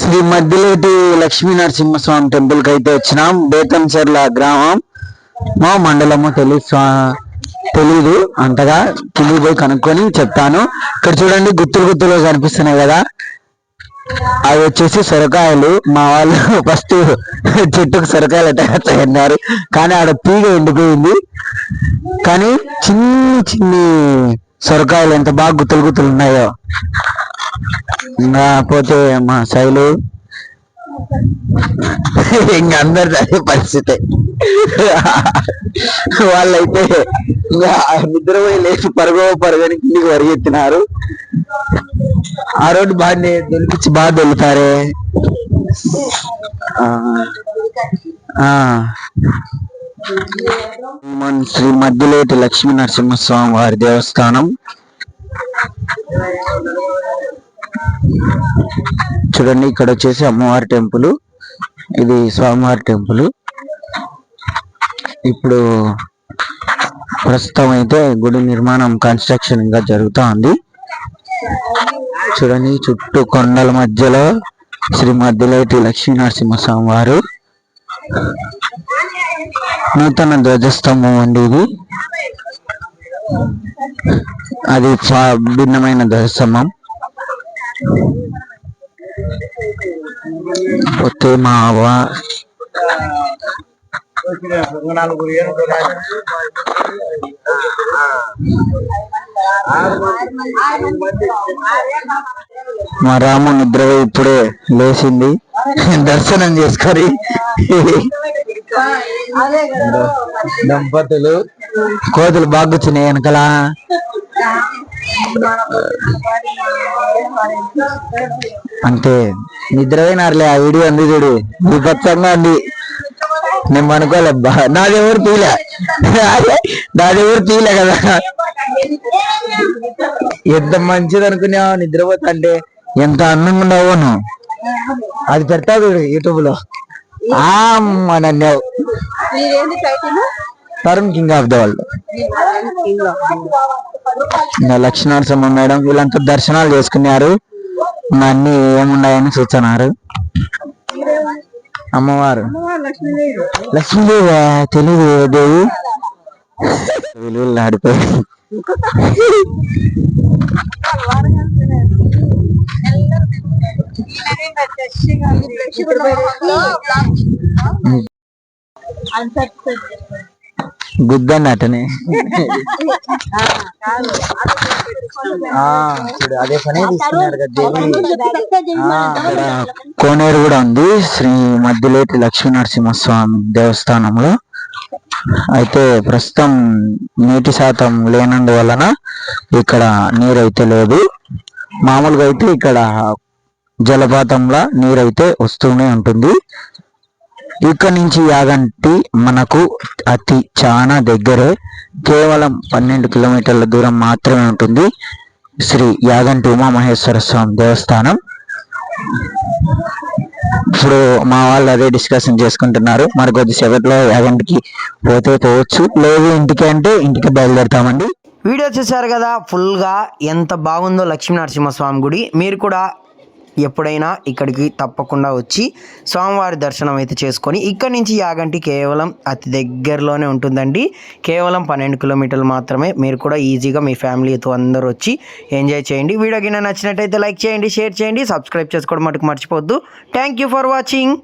శ్రీ మద్దిలేటి లక్ష్మీ నరసింహస్వామి టెంపుల్కి అయితే వచ్చినాం. బేతంచెర్ల గ్రామం. మా మండలము తెలి తెలీదు అంతగా. కిందికి పోయి కనుక్కొని చెప్తాను. ఇక్కడ చూడండి గుత్తులు గుత్తులు కనిపిస్తున్నాయి కదా. అవి వచ్చేసి సొరకాయలు. మా వాళ్ళు ఫస్ట్ చెట్టుకు సొరకాయలు అన్నారు కానీ ఆడ తీగ ఎండిపోయింది. కానీ చిన్ని చిన్ని సొరకాయలు ఎంత బాగా గుత్తులు గుత్తులు ఉన్నాయో. ఇంకా పోతే మా శైలు. ఇంకా అందరు అదే పరిస్థితి. వాళ్ళైతే ఇంకా నిద్రపోయి లేచి పరుగో పరుగని కిందికి పరిగెత్తినారు. ఆ రోడ్డు బాగానే దొలిపించి బాగా దొల్లుతారే. ఆ, మన శ్రీ మధ్యలేటి లక్ష్మీ నరసింహస్వామి వారి దేవస్థానం. చూడండి ఇక్కడ వచ్చేసి అమ్మవారి టెంపుల్. ఇది స్వామివారి టెంపుల్. ఇప్పుడు ప్రస్తుతం అయితే గుడి నిర్మాణం కన్స్ట్రక్షన్ ఇంకా జరుగుతా ఉంది చూడండి చుట్టూ కొండల మధ్యలో శ్రీ మధ్యలేటి లక్ష్మీ నరసింహస్వామి వారు. నూతన ధ్వజస్తంభం అండి ఇది. అది భిన్నమైన ధ్వజస్తంభం. పోతే మా అవ్వ మా రాము నిద్ర ఇప్పుడే లేచింది. దర్శనం చేసుకొని. దంపతులు. కోతులు బాగా కూర్చున్నాయి వెనకలా. అంటే నిద్రపోయినారులే ఆ వీడియో అంది చూడు. విపత్సంగా అంది. నేను అనుకోలేబ్బా నాది ఎవరు తీలే. నాది ఎవరు తీలే కదా. ఎంత మంచిది అనుకున్నావు నిద్రపోతా అంటే ఎంత అందంగా ఉండవు నువ్వు. అది పెడతావు చూడు యూట్యూబ్లో ఆ అమ్మ నన్ను. Tarun king of the world ఇంకా లక్ష్మీనరసింహ మేడం వీళ్ళంతా దర్శనాలు చేసుకున్నారు. అన్ని ఏమున్నాయని చూస్తున్నారు. అమ్మవారు. లక్ష్మీదేవి లక్ష్మీదేవి తెలియదు దేవి. విలువలు ఆడిపోయి చూడు అదే పని తీసుకున్నారు కదా కోనేరు కూడా ఉంది శ్రీ మధ్యలేటి లక్ష్మీ నరసింహస్వామి దేవస్థానంలో. అయితే ప్రస్తుతం నీటి శాతం లేనందువలన ఇక్కడ నీరు అయితే లేదు. మామూలుగా అయితే ఇక్కడ జలపాతంలా నీరు అయితే వస్తూనే ఉంటుంది. ఇక్కడ నుంచి యాగంటి మనకు అతి చాలా దగ్గరే కేవలం పన్నెండు కిలోమీటర్ల దూరం మాత్రమే ఉంటుంది. శ్రీ యాగంటి ఉమామహేశ్వర స్వామి దేవస్థానం. ఇప్పుడు మా వాళ్ళు అదే డిస్కషన్ చేసుకుంటున్నారు. మరి కొద్దిసేపట్లో యాగంటికి పోతే పోవచ్చు. లేదు ఇంటికి అంటే ఇంటికి బయలుదేరుతామండి. వీడియో చూసారు కదా ఫుల్గా ఎంత బాగుందో లక్ష్మీనరసింహ స్వామి గుడి. మీరు కూడా ఎప్పుడైనా ఇక్కడికి తప్పకుండా వచ్చి స్వామివారి దర్శనం అయితే చేసుకొని ఇక్కడ నుంచి యాగంటి కేవలం అతి దగ్గరలోనే ఉంటుందండి. కేవలం పన్నెండు కిలోమీటర్లు మాత్రమే. మీరు కూడా ఈజీగా మీ ఫ్యామిలీతో అందరూ వచ్చి ఎంజాయ్ చేయండి. వీడియో కింద నచ్చినట్టయితే లైక్ చేయండి షేర్ చేయండి సబ్స్క్రైబ్ చేసుకోవడం మటుకు మర్చిపోవద్దు. Thank you for watching.